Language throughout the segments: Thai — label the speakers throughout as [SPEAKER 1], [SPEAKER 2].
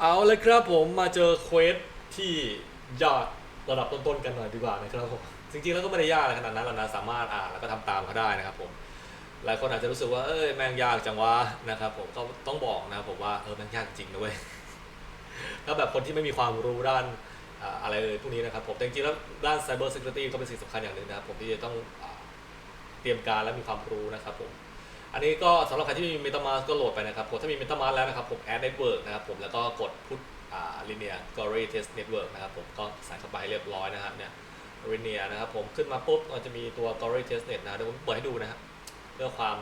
[SPEAKER 1] เอาเลยครับผมมาเจอเควสที่ยากระดับต้นๆกันหน่อยดีกว่านะครับผมจริงๆแล้วก็ไม่ได้ยากอะไรขนาดนั้นหรอกนะสามารถอ่านแล้วก็ทำตามเขาได้นะครับผมหลายคนอาจจะรู้สึกว่าเอ้ยแม่งยากจังวะนะครับผมก็ต้องบอกนะครับผมว่าเออแม่งยากจริงนะเว้ยถ้าแบบคนที่ไม่มีความรู้ด้านอะไรเลยพวกนี้นะครับผมแต่จริงๆแล้วด้าน Cyber Security ก็เป็นสิ่งสำคัญอย่างหนึ่งนะครับผมที่จะต้องเตรียมการและมีความรู้นะครับผม อันนี้ก็สำหรับใครที่มี MetaMask ก็โหลดไปนะครับผมถ้ามี MetaMask แล้วนะครับผม Add Network นะครับผมแล้วก็กด Put อ่า Linear Gallery Test Network นะครับผมก็ใส่เข้าไปให้เรียบร้อยนะครับเนี่ย Linear นะครับผมขึ้นมาปุ๊บก็จะมีตัว Gallery Test Net นะเดี๋ยวผมเปิดให้ดูนะครับเพื่อความ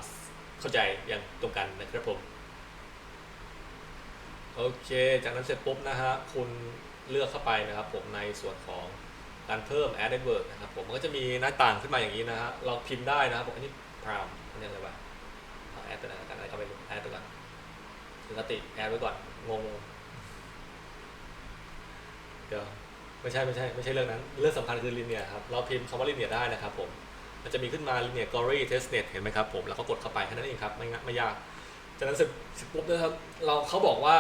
[SPEAKER 1] เข้าใจอย่างตรงกันนะครับผมโอเค จากนั้นเสร็จปุ๊บนะฮะคุณเลือกเข้าไปนะครับผมในส่วนของการเพิ่ม Add Network นะครับผมมันก็จะมีหน้าต่างขึ้นมาอย่างนี้นะฮะเราพิมพ์ได้นะครับผมอันนี้ Prime อันนี้อะไรวะ แอดตัวนแล้วกันอะไรก็ไม่รู้แอดตัวก่อนปกติแอดไว้ก่อนงงเดี๋ยวไม่ใช่ไม่ใช่ไม่ใช่เรื่องนั้น เรื่องสำคัญคือลิเนียครับ เราพิมพ์คำว่าลิเนียได้นะครับผม มันจะมีขึ้นมาลิเนียกอรี่เทสเน็ตเห็นไหมครับผม แล้วก็กดเข้าไปแค่นั้นเองครับ ไม่ง่ายไม่ยาก จากนั้นเสร็จปุ๊บนะครับ เราเขาบอกว่า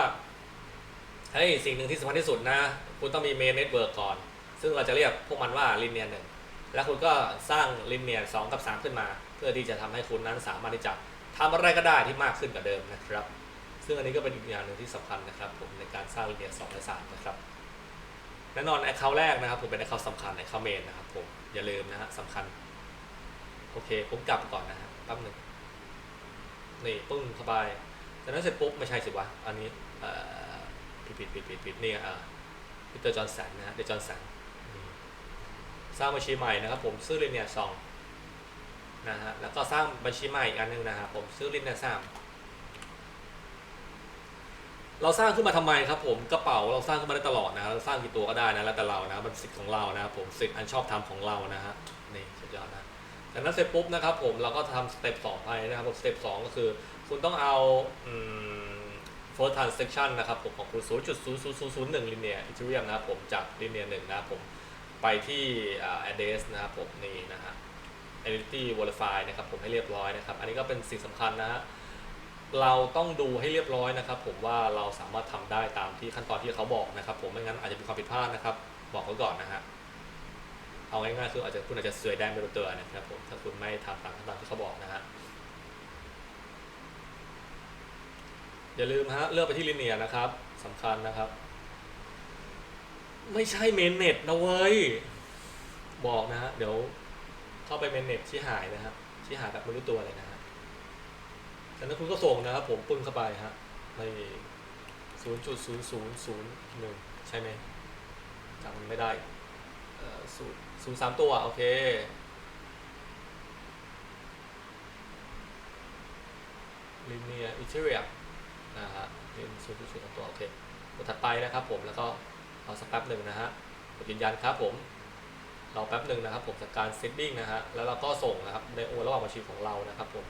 [SPEAKER 1] เฮ้ยสิ่งหนึ่งที่สำคัญที่สุดนะ คุณต้องมีเมนเน็ตเวิร์กก่อน ซึ่งเราจะเรียกพวกมันว่าลิเนียหนึ่งแล้วคุณก็สร้างลิเนียสองกับสามขึ้นมา เพื่อที่จะทำให้คุณนั้นสามารถที่จะ ทำอะไรก็ได้ที่มากขึ้นกว่าเดิมนะครับ ซึ่งอันนี้ก็เป็นอีกอย่างหนึ่งที่สำคัญนะครับ ผมในการสร้างเนียสองและสามนะครับแน่นอนแอคเคาแรกนะครับ ผมเป็นแอคเคาท์สำคัญแอคเคาเมนนะครับผมอย่าลืมนะฮะสำคัญ โอเค ผมกลับก่อนนะฮะแป๊บหนึ่งนี่ปึ้งเข้าไปจากนั้นเสร็จปุ๊บไม่ใช่สิวะ อันนี้เอ่อผิดผิดผิดผิดผิดนี่อ่าพีเตอร์จอห์นสันนะฮะเดจอห์นสันสร้างบัญชีใหม่นะครับผมซื้อลิเนียสอง นะฮะแล้วก็สร้างบัญชีใหม่อีกอันหนึงนะครับผมซื้อลินเนอร์สามเราสร้างขึ้นมาทำไมครับผมกระเป๋าเราสร้างขึ้นมาได้ตลอดนะเราสร้างกี่ตัวก็ได้นะแล้วแต่เรานะมันสิทธิ์ของเรานะครับผมสิทธิ์อันชอบธรรมของเรานะฮะนี่สุดยอดนะจากนั้นเสร็จปุ๊บนะครับผมเราก็ทำสเต็ปสองไปนะครับผมสเต็ปสองก็คือ คุณต้องเอาอืม first transaction นะครับผมของคุณ 0.00001 linear ethereum นะครับผมจาก linear 1นะครับผมไปที่ address นะครับผมนี่นะฮะ identity verify นะครับผมให้เรียบร้อยนะครับ อันนี้ก็เป็นสิ่งสำคัญนะฮะเราต้องดูให้เรียบร้อยนะครับ ผมว่าเราสามารถทำได้ตามที่ขั้นตอนที่เขาบอกนะครับ ผมไม่งั้นอาจจะมีความผิดพลาดนะครับ บอกไว้ก่อนนะฮะเอาง่ายๆคืออาจจะคุณอาจจะเสวยแดงไปตัวตัวนะครับผมถ้าคุณไม่ทำตามขั้นตอนที่เขาบอกนะฮะอย่าลืมฮะเลือกไปที่ลิเนียนะครับสำคัญนะครับ ไม่ใช่เมนเน็ตนะเว้ย บอกนะฮะเดี๋ยว เข้าไปเมนเน็ตที่หายนะครับ ที่หายแบบไม่รู้ตัวเลยนะฮะจากนั้นคุณก็ส่งนะครับ ผมปึ้งเข้าไปฮะในศูนย์จุดศูนย์ศูนย์ศูนย์หนึ่งใช่ไหมจำไม่ได้ศูนย์ศูนย์สามตัว โอเคลิเนียอิเทเรียนะฮะเป็นศูนย์จุดศูนย์สามตัว โอเคกดถัดไปนะครับผมแล้วก็เอาสักแป๊บหนึ่งนะฮะกดยืนยันครับผม เราแป๊บหนึ่งนะครับผมจากการเซตติ้งนะฮะแล้วเราก็ส่งนะครับในโอระหว่างบัญชีของเรานะครับผม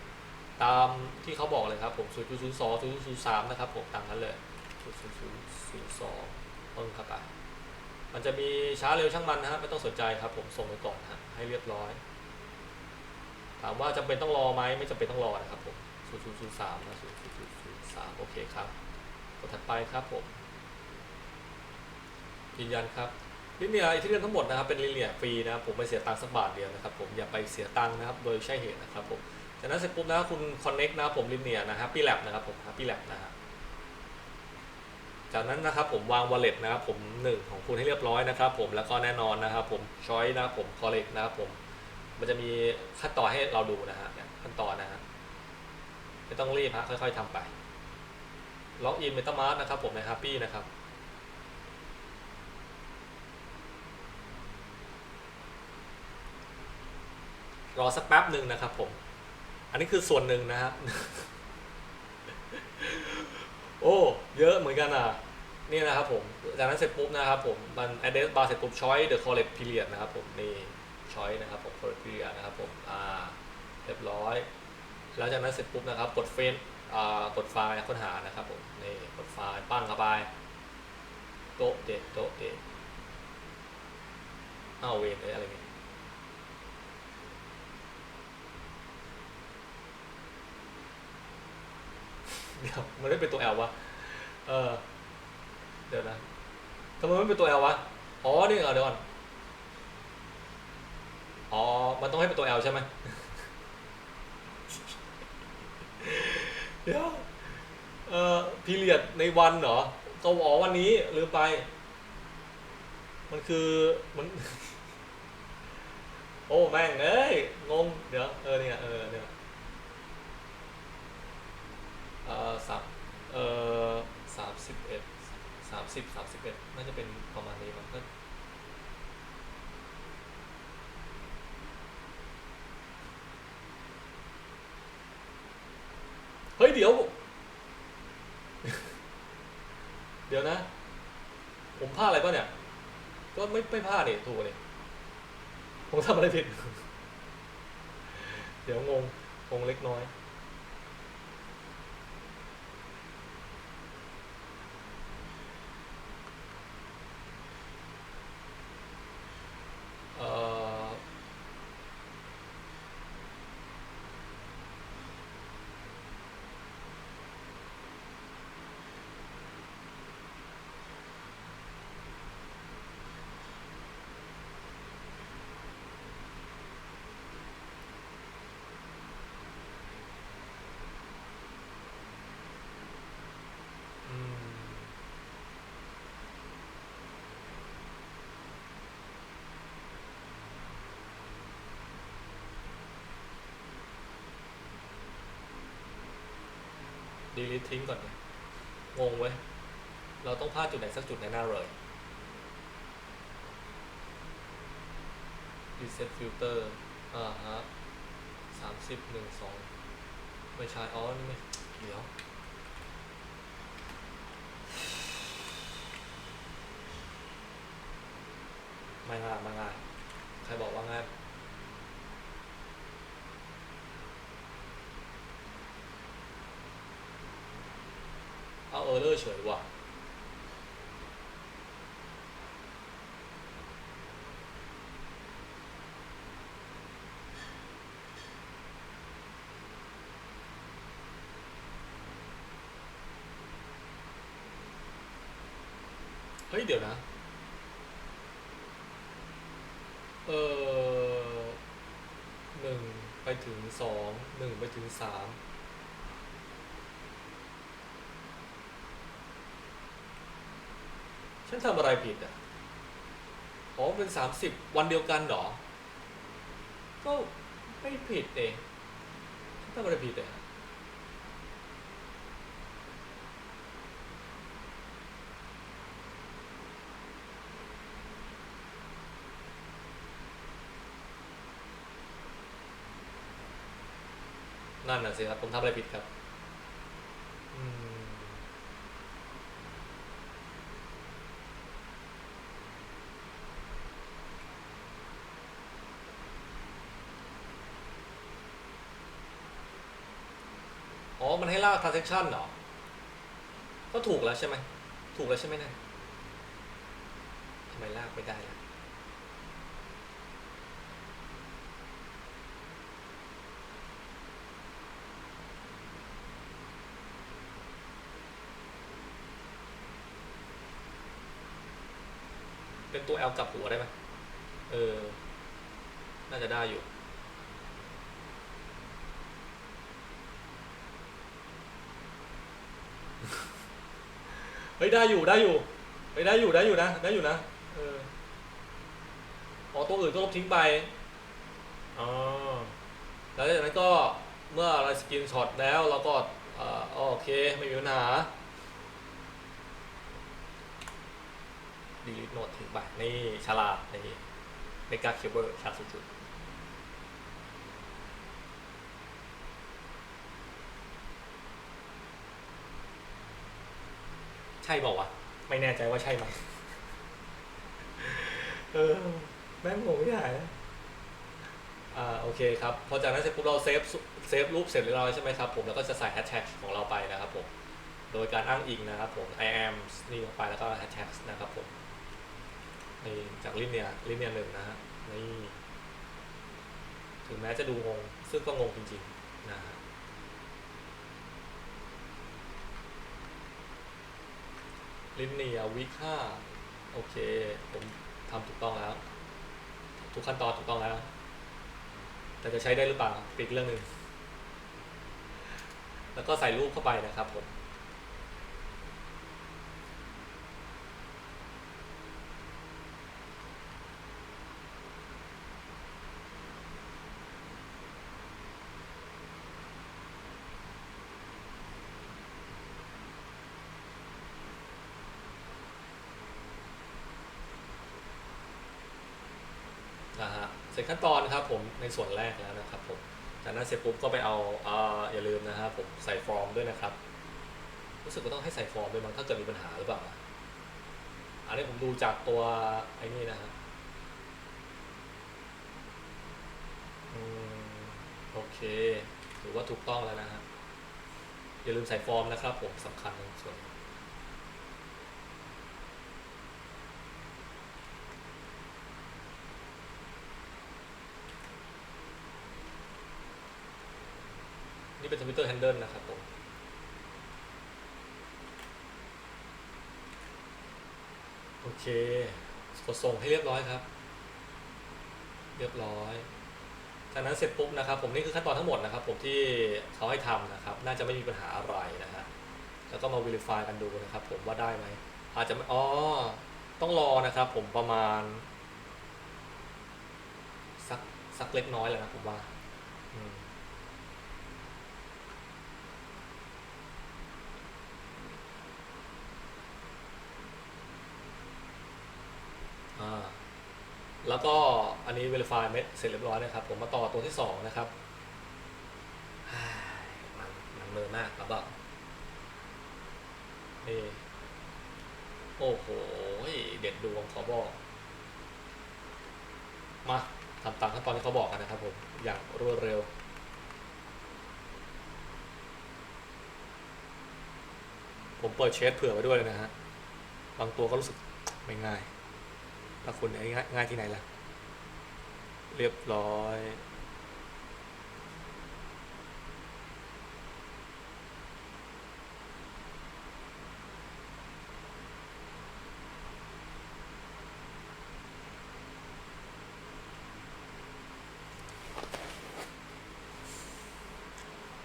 [SPEAKER 1] ตามที่เขาบอกเลยครับผม002 0 0 3นะครับผมตามนั้นเลย0 0 0 2ปึ้งเข้าไปมันจะมีช้าเร็วช่างมันนะฮะไม่ต้องสนใจครับผมส่งไปก่อนฮะให้เรียบร้อย ถามว่าจำเป็นต้องรอไหมไม่จำเป็นต้องรอนะครับผม0 0 0 3นะ0 0 0 3โอเคครับกดถัดไปครับผมยืนยันครับ ลิเนียที่เรียนทั้งหมดนะครับเป็นลิเนียฟรีนะครับผมไม่เสียตังค์สักบาทเดียวนะครับผมอย่าไปเสียตังค์นะครับโดยใช่เหตุนะครับผมจากนั้นเสร็จปุ๊บนะคุณคอนเน็กนะครับผมลิเนียนะฮะปี้แลบนะครับผมฮปี้แลบนะฮะจากนั้นนะครับผมวาง wallet นะครับผมหนึ่งของคุณให้เรียบร้อยนะครับผมแล้วก็แน่นอนนะครับผมช้อยนะครับผม collect นะครับผมมันจะมีขั้นตอนให้เราดูนะฮะขั้นตอนนะฮะไม่ต้องรีบฮะค่อย ๆทำไปล็อกอินเมตามาร์นะครับผมใน Happy นะครับ รอสักแป๊บหนึ่งนะครับผม อันนี้คือส่วนหนึ่งนะครับ โอ้ เยอะเหมือนกันอะ นี่นะครับผม จากนั้นเสร็จปุ๊บนะครับผม มัน address bar เสร็จปุ๊บ choice the correct period นะครับผม นี่ choice นะครับผม correct period นะครับผม อ่า เรียบร้อย แล้วจากนั้นเสร็จปุ๊บนะครับ กดเฟนอ่า กดไฟล์ค้นหานะครับผม นี่ กดไฟล์ปั้งเข้าไป โต๊ะเด็ดโต๊ะเด็ดอ้าวเวนเอ้ยอะไรเนี่ย เดี๋ยวมันไม่เป็นตัว L วะ เออ เดี๋ยนะทำไมไม่เป็นตัว L วะ อ๋อ นี่เหรอเดี๋ยวก่อน อ๋อ มันต้องให้เป็นตัว L ใช่ไหม เดี๋ยว เอ่อพีเรียดในวันเหรอก็อ๋อวันนี้ลืมไป มันคือมัน โอ้แม่งเอ้ยงงเดี๋ยวเออเนี่ยเออเนี่ย อ่อสามเอ่อสามสิบเอ็ดสามสิบสามสิบเอ็ดน่าจะเป็นประมาณนี้มั้งก็เฮ้ย เดี๋ยว เดี๋ยวนะ ผมพลาดอะไรป่ะเนี่ย ก็ไม่ไม่พลาดนี่ถูกนี่ผมทำอะไรผิด เดี๋ยวงง งงเล็กน้อย เอ่ออืม ดีลิททิ้งก่อนเนี่ยงงเว้ย เราต้องพลาดจุดไหนสักจุดในหน้าเลย reset filter อ่าฮะสามสิบหนึ่งสองไม่ใช่อ๋อนี่ไม่เดี๋ยวไม่ง่ายไม่ง่าย ใครบอกว่าง่าย เอาเอเลอร์เฉยว่ะเฮ้ย เดี๋ยวนะ เออหนึ่งไปถึงสองหนึ่งไปถึงสาม ฉันทำอะไรผิดอะอ๋อเป็นสามสิบวันเดียวกันเหรอ ก็ไม่ผิดเองฉันทำอะไรผิดอะนั่นน่ะสิครับ ผมทำอะไรผิดครับอืม อ๋อมันให้ลาก transaction เหรอ ก็ถูกแล้วใช่ไหม ถูกแล้วใช่ไหมเนะทำไมลากไม่ได้ล่ะเป็นตัว L กลับหัวได้ไหมเออ น่าจะได้อยู่ ฮ้ยได้อยู่ได้อยู่เฮ้ยได้อยู่ได้อยู่นะได้อยู่นะเอออ๋อตัวอื่นก็ลบทิ้งไปอ๋อแล้วจากนั้นก็เมื่อเราสกินช็อตแล้วเราก็อ่อโอเคไม่มีปัญหาดีลิทโนดทิ้งไปนี่ฉลาดนี่เมกาเคเบิลฉลาดสุดๆ ใช่บอกว่าวะไม่แน่ใจว่าใช่ไหมเออแม่งงงไม่ได้นะอ่าโอเคครับพอจากนั้นเสร็จปุ๊บเราเซฟเซฟรูปเสร็จเรียบร้อยใช่ไหมครับผมแล้วก็จะใส่แฮชแท็กของเราไปนะครับผมโดยการอ้างอิงนะครับผม I am นี่ลงไปแล้วก็แฮชแท็กนะครับผมนี่จากลิเนียลิเนียหนึ่งนะฮะนี่ถึงแม้จะดูงงซึ่งก็งงจริงๆนะฮะ ลิเนียวิค่าโอเค ผมทำถูกต้องแล้ว ทุกขั้นตอนถูกต้องแล้ว แต่จะใช้ได้หรือเปล่าปิดเรื่องหนึ่งแล้วก็ใส่รูปเข้าไปนะครับผม นะฮะ เสร็จขั้นตอนครับผมในส่วนแรกแล้วนะครับผมจากนั้นเสร็จปุ๊บก็ไปเอาอ่าอย่าลืมนะฮะผมใส่ฟอร์มด้วยนะครับ รู้สึกว่าต้องให้ใส่ฟอร์มด้วยมั้งถ้าเกิดมีปัญหาหรือเปล่าอันนี้ผมดูจากตัวไอ้นี่นะฮะอืมโอเคถือว่าถูกต้องแล้วนะฮะอย่าลืมใส่ฟอร์มนะครับผมสำคัญในส่วนนี้ เป็นทวิตเตอร์แฮนเดิลนะครับผมโอเคกดส่งให้เรียบร้อยครับ เรียบร้อยจากนั้นเสร็จปุ๊บนะครับ ผมนี่คือขั้นตอนทั้งหมดนะครับ ผมที่เขาให้ทำนะครับ น่าจะไม่มีปัญหาอะไรนะฮะแล้วก็มา verify กันดูนะครับ ผมว่าได้ไหมอาจจะไม่อ๋อต้องรอนะครับ ผมประมาณสักสักเล็กน้อยแหละนะผมว่า อืม อ่าแล้วก็อันนี้ verify เม็ดเสร็จเรียบร้อยนะครับ ผมมาต่อตัวที่สองนะครับมันมันเมินมากครับบอกนี่โอ้โห เด็ดดวงขอบอก มาทำตามขั้นตอนที่เขาบอกกันนะครับผมอย่างรวดเร็วผมเปิดเชสเผื่อไว้ด้วยเลยนะฮะ บางตัวก็รู้สึกไม่ง่าย ถ้าคุณไอ้ง่ายที่ไหนล่ะ เรียบร้อย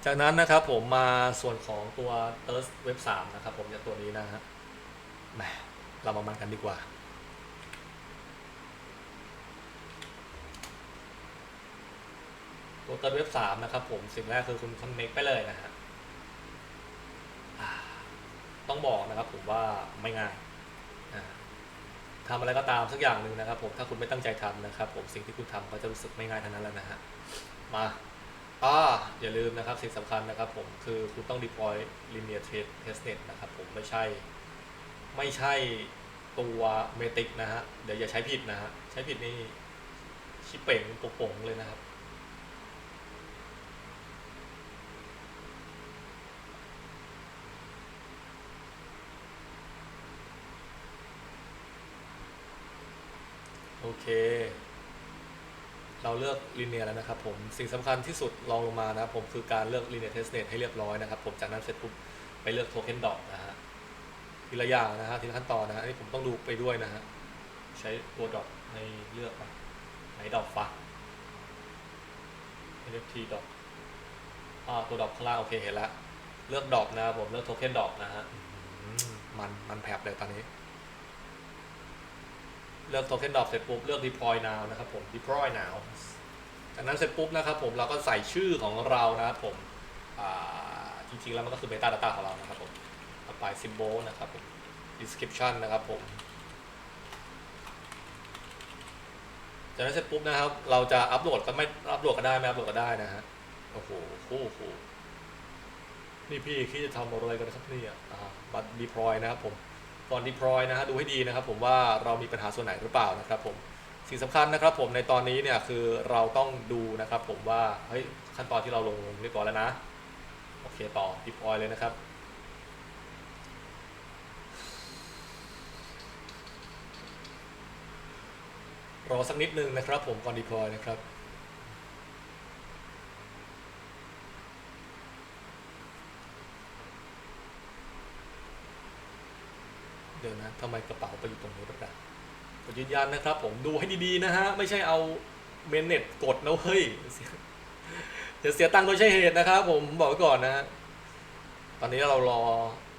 [SPEAKER 1] จากนั้นนะครับผมมาส่วนของตัว t h i r s Web 3 นะครับผมจากตัวนี้นะฮะเรามามันกันดีกว่า ตัวเติร์เว็บสามนะครับผมสิ่งแรกคือคุณคอนเน็กไปเลยนะฮะต้องบอกนะครับผมว่าไม่ง่ายทำอะไรก็ตามสักอย่างหนึ่งนะครับผมถ้าคุณไม่ตั้งใจทำนะครับ ผมสิ่งที่คุณทำก็จะรู้สึกไม่ง่ายเท่านั้นแล้วนะฮะมาอ่าอย่าลืมนะครับสิ่งสำคัญนะครับผมคือคุณต้อง deploy linear Test- testnet นะครับผมไม่ใช่ ไม่ใช่ตัวเมติกนะฮะเดี๋ยวอย่าใช้ผิดนะฮะใช้ผิดนี่ชิเป่งโป่งเลยนะครับ โอ เราเลือก linear แล้วนะครับผมสิ่งสำคัญที่สุดรองลงมานะครับผมคือการเลือก linear testnet ให้เรียบร้อยนะครับผมจากนั้นเสร็จปุ๊บไปเลือก token dot นะฮะทีละอย่างนะฮะทีละขั้นตอนนะฮะอันนี้ผมต้องดูไปด้วยนะฮะใช้ตัว dot ในเลือกไปไหน dot ฟะ NFT dot อ่าตัว dot ข้างล่างโอเคเห็นแล้วเลือก dot นะครับผมเลือก token dot นะฮะอื้อหือมันมันแผลบเลยตอนนี้ เลือก token drop เสร็จปุ๊บเลือก deploy now นะครับผม deploy now จากนั้นเสร็จปุ๊บนะครับผมเราก็ใส่ชื่อของเรานะครับผมจริงๆแล้วมันก็คือ meta data ของเรานะครับผมต่อไป symbol นะครับผม description นะครับผมจากนั้นเสร็จปุ๊บนะครับ เราจะอัปโหลดก็ไม่อัปโหลดก็ได้ไม่อัปโหลดก็ได้นะฮะโอ้โหคู่หูนี่พี่คิดจะทำอะไรกันครับเนี่ยอ่าบัตร deploy นะครับผม ก่อน deploy นะฮะดูให้ดีนะครับ ผมว่าเรามีปัญหาส่วนไหนหรือเปล่านะครับผมสิ่งสำคัญนะครับผมในตอนนี้เนี่ยคือเราต้องดูนะครับผมว่าเฮ้ยขั้นตอนที่เราลงเรียบร้อยแล้วนะ โอเคต่อ deploy เลยนะครับรอสักนิดนึงนะครับผมก่อน deploy นะครับ เดี๋ยวนะทำไมกระเป๋าไปอยู่ตรงนี้แบบนั้นยืนยันนะครับ ผมดูให้ดีๆนะฮะ ไม่ใช่เอาเมนเน็ตกดนะเฮ้ยเสียเดี๋ยวเสียตังค์โดยใช่เหตุนะครับ ผมบอกไว้ก่อนนะ ตอนนี้เรารอ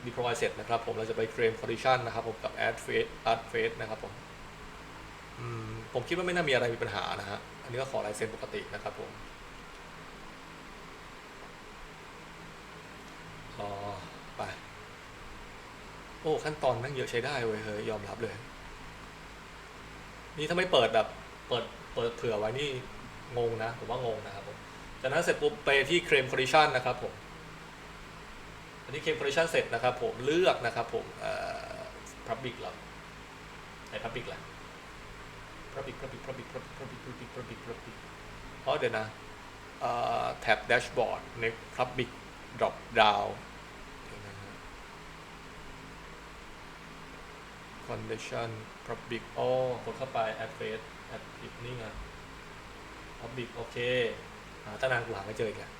[SPEAKER 1] deploy เสร็จนะครับ ผมเราจะไปเคลม condition นะครับ ผมกับ add face add face นะครับผมผมคิดว่าไม่น่ามีอะไรมีปัญหานะฮะ อันนี้ก็ขอลายเซ็นปกตินะครับผมรอไป โอ้ขั้นตอนแม่งเยอะใช้ได้เว้ยเฮ้ยยอมรับเลย นี่ถ้าไม่เปิดแบบ เปิดเปิดเผื่อไว้นี่งงนะผมว่างงนะครับผมจากนั้นเสร็จปุ๊บไปที่เคลมคอนดิชันนะครับผมอันนี้เคลมคอนดิชันเสร็จนะครับผมเลือกนะครับผมเอ่อ public เหรอไหน public ล่ะ public public public public public public public public อ๋อเดี๋ยวนะเอ่อแท็บ dashboard ใน public drop down เดี๋ยวนะฮะ condition public อ๋อกดเข้าไป add face add p i c นี่ไง public โอเคหาตั้งนานกูหาไม่เจออีกแล้ว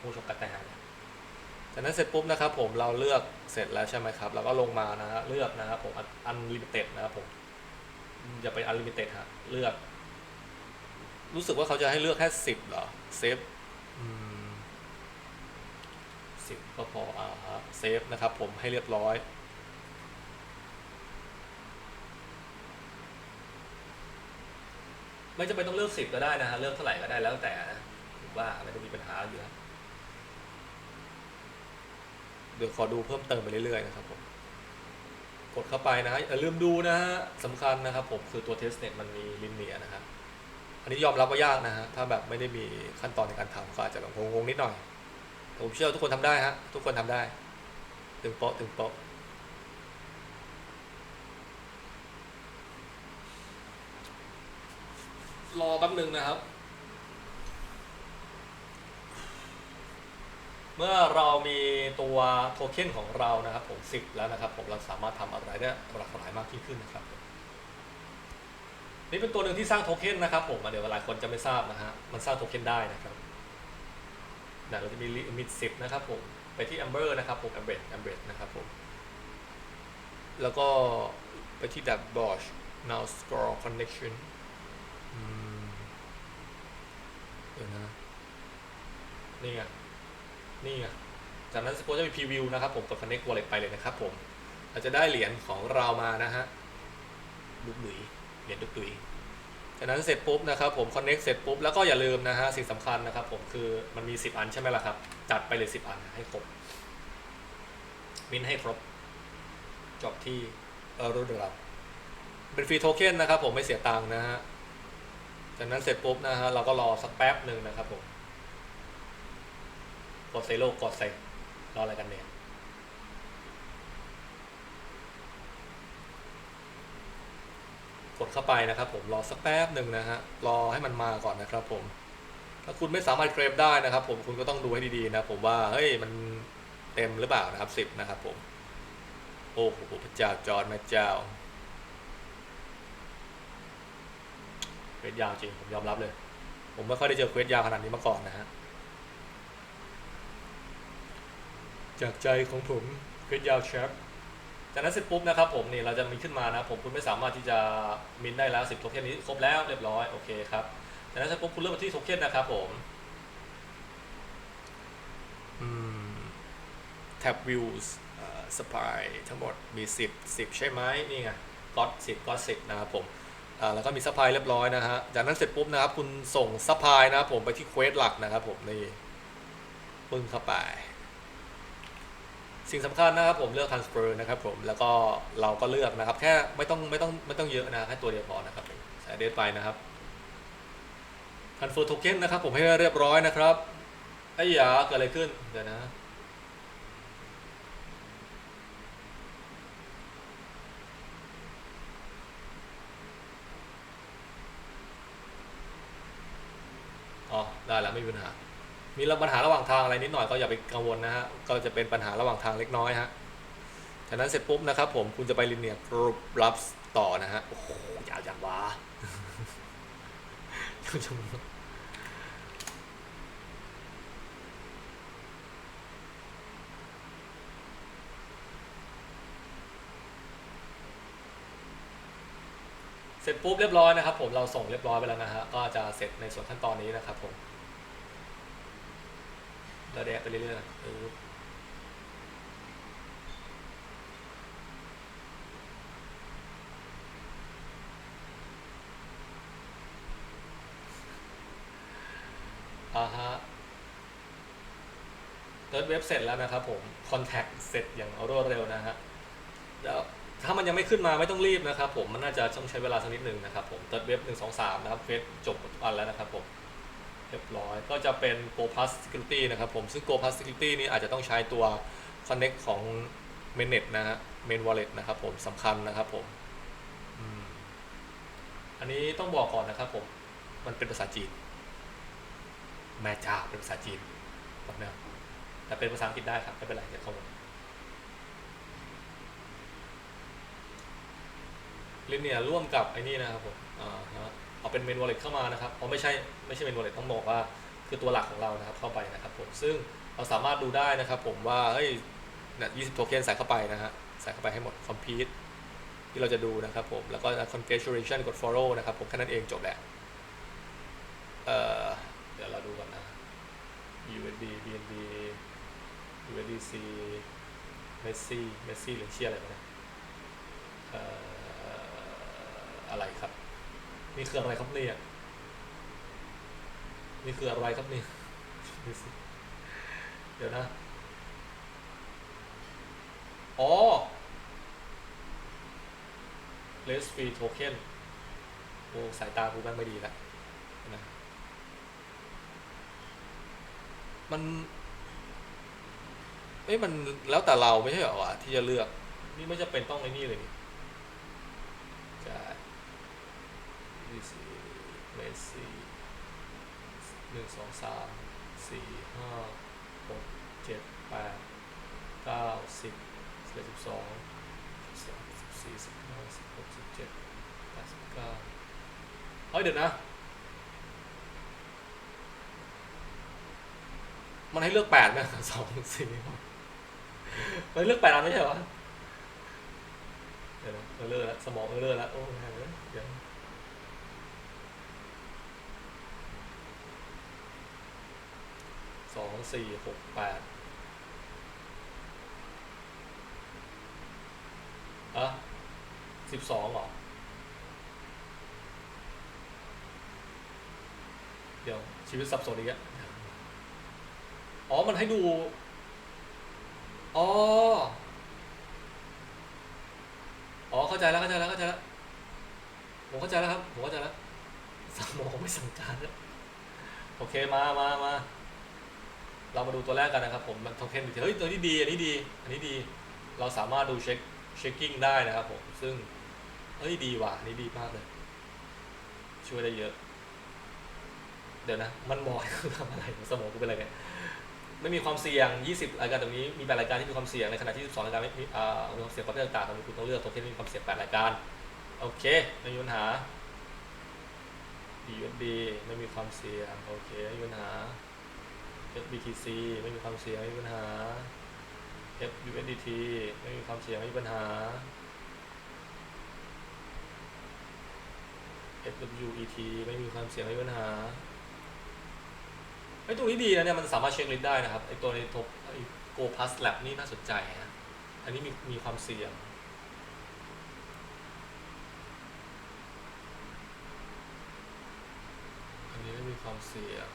[SPEAKER 1] ผู้ชมกัดแต่หาเนี่ยจากนั้นเสร็จปุ๊บนะครับผมเราเลือกเสร็จแล้วใช่ไหมครับ เราก็ลงมานะฮะเลือกนะครับผม unlimited นะครับผมอย่าไป unlimited ฮะเลือก รู้สึกว่าเขาจะให้เลือกแค่สิบเหรอเซฟสิบก็พออ่าฮะเซฟนะครับผมให้เรียบร้อย ไม่จำเป็นต้องเลือกสิบก็ได้นะฮะเลือกเท่าไหร่ก็ได้แล้วแต่นะผมว่าอะไรก็มีปัญหาอยู่แล้วเดี๋ยวขอดูเพิ่มเติมไปเรื่อยๆนะครับผมกดเข้าไปนะฮะอย่าลืมดูนะฮะสำคัญนะครับผมคือตัว testnet มันมีลินเนียนะฮะอันนี้ยอมรับว่ายากนะฮะถ้าแบบไม่ได้มีขั้นตอนในการทำก็อาจจะแบบงงๆนิดหน่อยแต่ผมเชื่อทุกคนทำได้ฮะทุกคนทำได้ ถึงโปะถึงโปะ รอแป๊บหนึ่งนะครับ เมื่อเรามีตัวโทเค็นของเรานะครับ ผม 10 แล้วนะครับ ผมเราสามารถทำอะไรได้หลากหลายมากยิ่งขึ้นนะครับ นี่เป็นตัวหนึ่งที่สร้างโทเค็นนะครับ ผมเดี๋ยวหลายคนจะไม่ทราบนะฮะมันสร้างโทเค็นได้นะครับเดี๋ยวเราจะมีลิมิต10 นะครับผม ไปที่ Amber นะครับผม Ambed Ambed นะครับผม แล้วก็ไปที่ Dashboard now score connection อืม เดี๋ยวนะนี่ไงนี่ไงจากนั้นสปอจะมีพรีวิวนะครับผมกด connect wallet ไปเลยนะครับผมเราจะได้เหรียญของเรามานะฮะดุกดุยเหรียญดุกดุยจากนั้นเสร็จปุ๊บนะครับผม connect เสร็จปุ๊บแล้วก็อย่าลืมนะฮะสิ่งสำคัญนะครับผมคือมันมี 10 อันใช่ไหมล่ะครับ จัดไปเลย 10 อันให้ครบมินให้ครบจบที่เออรุ่นเราเป็นฟรีโทเค็นนะครับผมไม่เสียตังค์นะฮะ จากนั้นเสร็จปุ๊บนะฮะเราก็รอสักแป๊บหนึ่งนะครับผมกดใส่โลกกดใส่รออะไรกันเนี่ยกดเข้าไปนะครับผมรอสักแป๊บหนึ่งนะฮะรอให้มันมาก่อนนะครับผมถ้าคุณไม่สามารถเคลมได้นะครับ ผมคุณก็ต้องดูให้ดีๆนะผมว่าเฮ้ยมันเต็มหรือเปล่านะครับสิบนะครับผมโอ้โหพระเจ้าจอร์ดแม่เจ้า เควสยาวจริงผมยอมรับเลย ผมไม่ค่อยได้เจอเควสยาวขนาดนี้มาก่อนนะฮะจากใจของผมเควสยาวแชปจากนั้นเสร็จปุ๊บนะครับผมนี่เราจะมีขึ้นมานะผมคุณไม่สามารถที่จะมินได้แล้ว10โทเค็นนี้ครบแล้วเรียบร้อยโอเคครับจากนั้นเสร็จปุ๊บคุณเลือกมาที่โทเค็นนะครับผมอืม tab views สปายทั้งหมดมี 10 10 ใช่ไหมนี่ไงก็อ10ก็10นะครับผม อ่าแล้วก็มีซัพพลายเรียบร้อยนะฮะ จากนั้นเสร็จปุ๊บนะครับ คุณส่งซัพพลายนะครับผมไปที่เควสหลักนะครับผมนี่ปึ้งเข้าไป สิ่งสำคัญนะครับผมเลือก transfer นะครับผมแล้วก็เราก็เลือกนะครับ แค่ไม่ต้องไม่ต้องไม่ต้องเยอะนะแค่ตัวเดียวพอนะครับใส่เดทไปนะครับ transfer token นะครับผมให้เรียบร้อยนะครับไอ้ยาเกิดอะไรขึ้นเดี๋ยวนะ อ๋อได้ แล้วไม่มีปัญหา มีปัญหาระหว่างทางอะไรนิดหน่อยก็อย่าไปกังวลนะฮะ ก็จะเป็นปัญหาระหว่างทางเล็กน้อยฮะ จากนั้นเสร็จปุ๊บนะครับผมคุณจะไปลิเนียกรุปรับต่อนะฮะ โอ้โหยาวจังวะอร็จปุ๊บเรียบร้อยนะครับผมเราส่งเรียบร้อยไปแล้วนะฮะก็จะเสร็จในส่วนขั้นตอนนี้นะครับผม เราแดกไปเรื่อยๆปึ๊บอ่าฮะเติร์ดเว็บเสร็จแล้วนะครับผมคอนแทคเสร็จอย่างรวดเร็วนะฮะเดี๋ยวถ้ามันยังไม่ขึ้นมาไม่ต้องรีบนะครับผมมันน่าจะต้องใช้เวลาสักนิดหนึ่งนะครับผมเติร์ดเว็บหนึ่งสองสามนะครับเฟซจบทุกอันแล้วนะครับผม เรียบร้อยก็จะเป็น Go Plus Security นะครับผมซึ่ง Go Plus Security นี่อาจจะต้องใช้ตัว Connect ของ Mainnet นะฮะ Main Wallet นะครับผมสำคัญนะครับผมอันนี้ต้องบอกก่อนนะครับผมมันเป็นภาษาจีนแม่จ้าเป็นภาษาจีนแบบนี้แต่เป็นภาษาอังกฤษได้ครับไม่เป็นไรเดี๋ยวเข้ามาลินเนียร่วมกับไอ้นี่นะครับผมอ่าฮะ เอาเป็นเมนวอลเล็ตเข้ามานะครับเพราะไม่ใช่ไม่ใช่เมนวอลเล็ตต้องบอกว่าคือตัวหลักของเรานะครับเข้าไปนะครับผมซึ่งเราสามารถดูได้นะครับผมว่าเฮ้ยเนี่ย20โทเค็นใส่เข้าไปนะฮะใส่เข้าไปให้หมด complete ที่เราจะดูนะครับผมแล้วก็ congratulation กด follow นะครับผมแค่นั้นเองจบแหละเอ่อเดี๋ยวเราดูก่อนนะ USD BNB USDC Messi Messi หรือเชียอะไรวะเอ่ออะไรครับ นี่คืออะไรครับเนี่ยนี่คืออะไรครับเนี่ยเดี๋ยวนะ อ๋อ less free token โอ้สายตากูแม่งไม่ดีละนะมันเอ้ยมันแล้วแต่เราไม่ใช่เหรอวะที่จะเลือก นี่ไม่จะเป็นต้องไอ้นี่เลยนี่ใช่ นี่สิเมสซี่หนึ่งสองสามสี่ห้าหกเจ็ดแปดเก้าสิบสิบเอ็ดสิบสองสิบสามสิบสี่สิบห้าสิบหกสิบเจ็ดแปดสิบเก้าเฮ้ยเดี๋ยวนะ มันให้เลือกแปดนะสองสี่มันเลือกแปดอันไม่ใช่เหรอเดี๋ยวนะเออเลอร์แล้วสมองเออเลอร์แล้วโอ้ยเดี๋ยว สองสี่หกแปดอะสิบสองเหรอ เดี๋ยวชีวิตสับสนอีกอะอ๋อ มันให้ดู อ๋อ อ๋อ เข้าใจแล้ว เข้าใจแล้ว เข้าใจแล้ว ผมเข้าใจแล้วครับ ผมเข้าใจแล้ว สมองไม่สั่งการแล้ว โอเค มามามา เรามาดูตัวแรกกันนะครับผมมันโทเค็นเฮ้ยตัวนี้ดี อันนี้ดี อันนี้ดี เราสามารถดูเช็คเช็คกิ้งได้นะครับผม ซึ่งเฮ้ยดีว่ะ อันนี้ดีมากเลย ช่วยได้เยอะ เดี๋ยวนะ มันบอกให้กูทำอะไร สมองกูเป็นอะไรเนี่ย ไม่มีความเสี่ยง 20 รายการตรงนี้ มี8รายการที่มีความเสี่ยง ในขณะที่ 12 รายการไม่มีอ่ามีความเสี่ยงประเภทต่างๆตรงนี้คุณต้องเลือกตัวที่มีความเสี่ยง8รายการ โอเค ไม่มีปัญหา USD ไม่มีความเสี่ยง โอเคไม่มีปัญหา FBTC ไม่มีความเสี่ยงไม่มีปัญหา FUSDT ไม่มีความเสี่ยงไม่มีปัญหา FWET ไม่มีความเสี่ยงไม่มีปัญหาไอ้ตรงนี้ดีนะเนี่ยมันสามารถเช็คลิสต์ได้นะครับไอ้ตัวในทบไอ้ Go Plus Lab นี่น่าสนใจนะอันนี้มีมีความเสี่ยงอันนี้ไม่มีความเสี่ยง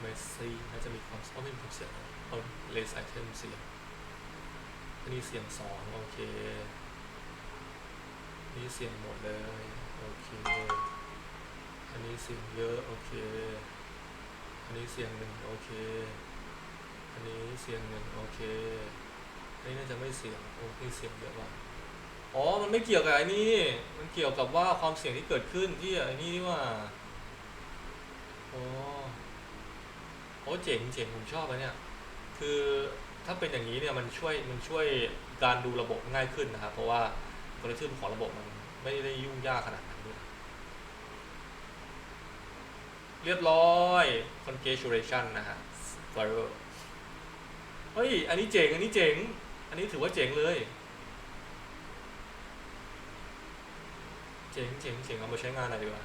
[SPEAKER 1] เมสซี่น่าจะมีความเอ๋อไม่มีความเสี่ยงเอาเลสไอเทมเสี่ยงอันนี้เสี่ยงสองโอเคอันนี่เสี่ยงหมดเลย โอเค อันนี้เสียงเยอะ โอเค อันนี้เสียงหนึ่งโอเค อันนี้เสียงหนึ่งโอเค อันนี้น่าจะไม่เสียง โอ้นี่เสียงเยอะว่ะอ๋อ มันไม่เกี่ยวกับไอ้นี่ มันเกี่ยวกับว่าความเสี่ยงที่เกิดขึ้นที่ไอ้นี่นี่ว่าโอ้ โอ้เจ๋งเจ๋งผมชอบอันเนี้ยคือถ้าเป็นอย่างนี้เนี่ยมันช่วยมันช่วยการดูระบบง่ายขึ้นนะครับ เพราะว่ากอริทึมของระบบมันไม่ได้ยุ่งยากขนาดนั้นด้วยเรียบร้อย congratulation นะฮะ viral เฮ้ย อันนี้เจ๋ง อันนี้เจ๋ง อันนี้ถือว่าเจ๋งเลย เจ๋งเจ๋งเจ๋งเอามาใช้งานหน่อยดีกว่า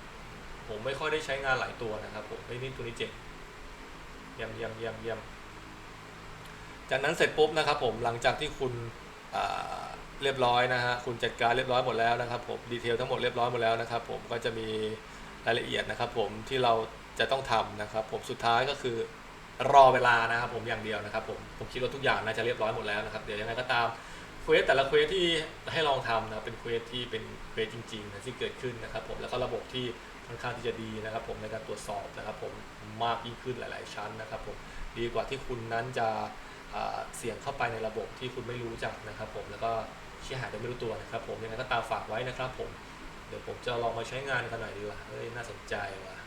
[SPEAKER 1] ผมไม่ค่อยได้ใช้งานหลายตัวนะครับผมไอ้นี่ตัวนี้เจ๋ง เยี่ยมเยี่ยมเยี่ยมเยี่ยมจากนั้นเสร็จปุ๊บนะครับผมหลังจากที่คุณเรียบร้อยนะฮะคุณจัดการเรียบร้อยหมดแล้วนะครับผมดีเทลทั้งหมดเรียบร้อยหมดแล้วนะครับผมก็จะมีรายละเอียดนะครับผมที่เราจะต้องทำนะครับผมสุดท้ายก็คือรอเวลานะครับผมอย่างเดียวนะครับผมผมคิดว่าทุกอย่างน่าจะเรียบร้อยหมดแล้วนะครับเดี๋ยวยังไงก็ตามเควสแต่ละเควสที่ให้ลองทำนะเป็นเควสที่เป็นเควสจริงๆนะที่เกิดขึ้นนะครับผมแล้วก็ระบบที่ ค่อนข้างที่จะดีนะครับผมในการตรวจสอบนะครับผมมากยิ่งขึ้นหลาย ๆ ชั้นนะครับผมดีกว่าที่คุณนั้นจะเสี่ยงเข้าไปในระบบที่คุณไม่รู้จักนะครับ ผมแล้วก็เชี่ยหายโดยไม่รู้ตัวนะครับ ผมยังไงก็ตามฝากไว้นะครับ ผมเดี๋ยวผมจะลองมาใช้งานกันหน่อยดีกว่าเฮ้ยน่าสนใจว่ะ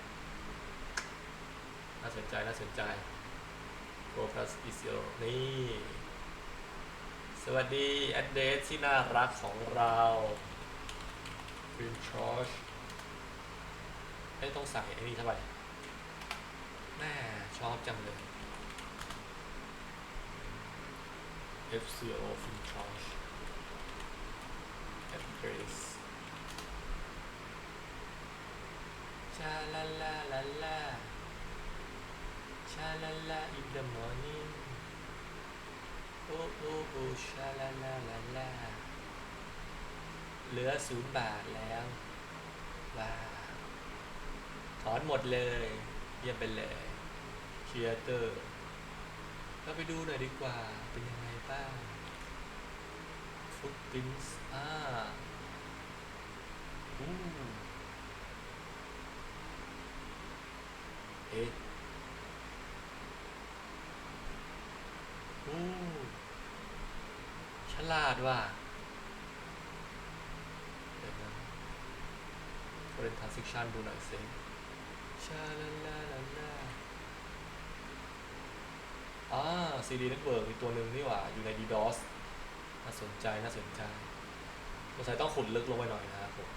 [SPEAKER 1] น่าสนใจน่าสนใจ Pro Plus is zero นี่สวัสดีแอดเดสที่น่ารักของเราฟินชอช ไม่ต้องใส่ไอ้นี่เข้าไปแม่ชอบจังเลย FCO ฟินชอชแอดเดสชาลาลาลาลาชาลาลา in the morning โอ้โอ้โอ้ชาลาลาลาลาเหลือศูนย์บาทแล้วว้า ถอนหมดเลยเยี่ยมไปเลยเคียเตอร์เราไปดูหน่อยดีกว่า เป็นยังไงบ้างฟุตปินส์อ่าอู้เอ๊ะอู้ฉลาดว่ะเดี๋ยวนะเรนทรานซิชันดูหน่อยสิ ชาลาลาลาลาอ่า CD Network มีตัวหนึ่งนี่หว่า อยู่ใน DDoS น่าสนใจ น่าสนใจสงสัยต้องขุดลึกลงไปหน่อยนะครับผม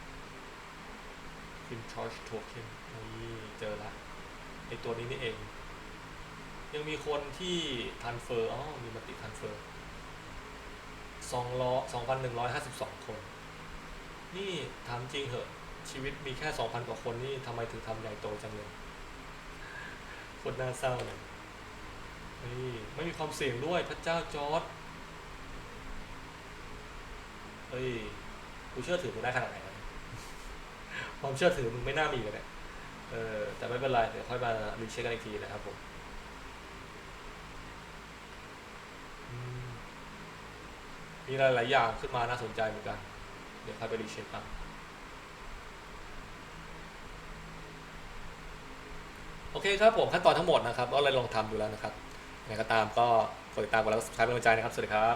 [SPEAKER 1] Fin Charge Token นี่เจอละไอตัวนี้นี่เอง ยังมีคนที่ทันเฟอร์อ๋อมีมาติทันเฟอร์สองร้อยสองพันหนึ่งร้อยห้าสิบสองคน นี่ถามจริงเหอะ ชีวิตมีแค่สองพันกว่าคนนี่ทำไมถึงทำใหญ่โตจังเลยคนน่าเศร้าเลยนี่ไม่มีความเสี่ยงด้วยพระเจ้าจอร์ดเฮ้ยกูเชื่อถือมึงได้ขนาดไหนความเชื่อถือมึงไม่น่ามีเลยเนี่ยเออแต่ไม่เป็นไร เดี๋ยวค่อยมารีเช็คกันอีกทีนะครับผมมมีหลายๆอย่างขึ้นมาน่าสนใจเหมือนกัน เดี๋ยวค่อยไปรีเช็คกัน โอเคครับผมขั้นตอนทั้งหมดนะครับก็เลยลองทำดูแล้วนะครับยังไงก็ตามก็กดติดตามกันแล้วกดซับสไครป์เป็นกำลังใจนะครับ สวัสดีครับ